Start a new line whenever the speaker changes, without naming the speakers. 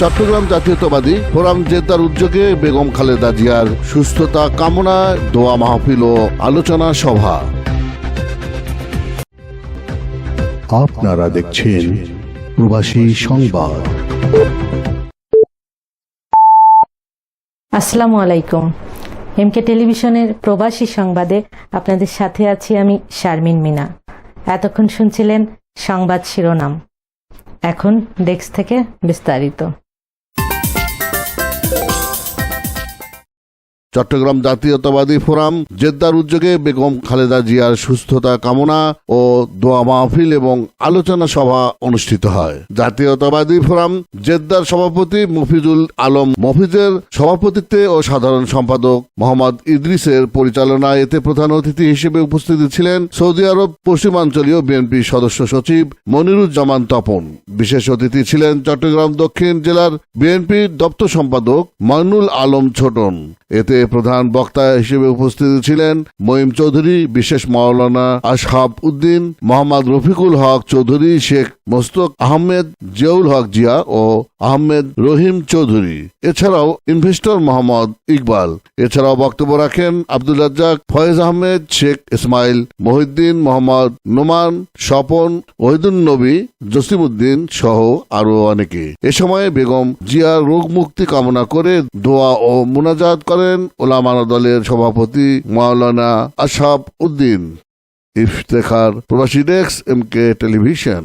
চট্টগ্রাম জাতীয়তাবাদী ফোরাম জেদ্দার উদ্যোগে বেগম খালেদা জিয়ার সুস্থতা কামনায় দোয়া মাহফিল ও আলোচনা সভা।
আপনারা দেখছেন প্রবাসী সংবাদ।
আসসালামু আলাইকুম। এমকে টেলিভিশনের প্রবাসী সংবাদে আপনাদের সাথে আছি আমি শারমিন মিনা। এতক্ষণ শুনছিলেন সংবাদ শিরোনাম। এখন ডেস্ক থেকে বিস্তারিত।
চট্টগ্রাম জাতীয়তাবাদী ফোরাম, জেদ্দার উদ্যোগে বেগম খালেদা জিয়ার সুস্থতা কামনা ও দোয়া মাহফিল এবং আলোচনা সভা অনুষ্ঠিত হয়। জাতীয়তাবাদী ফোরাম, জেদ্দার সভাপতি মফিজুল আলম মফিজের সভাপতিত্বে ও সাধারণ সম্পাদক মোহাম্মদ ইদ্রিসের পরিচালনায় এতে প্রধান অতিথি হিসেবে উপস্থিত ছিলেন সৌদি আরব পশ্চিমাঞ্চলীয় বিএনপি সদস্য সচিব মনিরুজ্জামান তপন। বিশেষ অতিথি ছিলেন চট্টগ্রাম দক্ষিণ জেলার বিএনপি দপ্তর সম্পাদক ময়নুল আলম ছোটন। এতে প্রধান বক্তা হিসেবে উপস্থিত ছিলেন মহিম চৌধুরী, বিশেষ মাওলানা আশহাব উদ্দিন, মোহাম্মদ রফিকুল হক চৌধুরী, শেখ মোস্তক আহমেদ, জিয়াউল হক জিয়া ও আহমেদ রহিম চৌধুরী। এছাড়াও ইনভেস্টর মোহাম্মদ ইকবাল। এছাড়াও বক্তব্য রাখেন আব্দুল রাজ্জাক, ফয়েজ আহমেদ, শেখ ইসমাইল, মহিউদ্দিন মোহাম্মদ নোমান, স্বপন ওহিদুল নবী, জসিমউদ্দিন সহ আরও অনেকে। এ সময় বেগম জিয়ার রোগ মুক্তি কামনা করে দোয়া ও মুনাজাত করেন ওলামানা দলের সভাপতি মাওলানা আশাব উদ্দিন। ইফতেখার প্রবাসী ডেস্ক এম কে টেলিভিশন।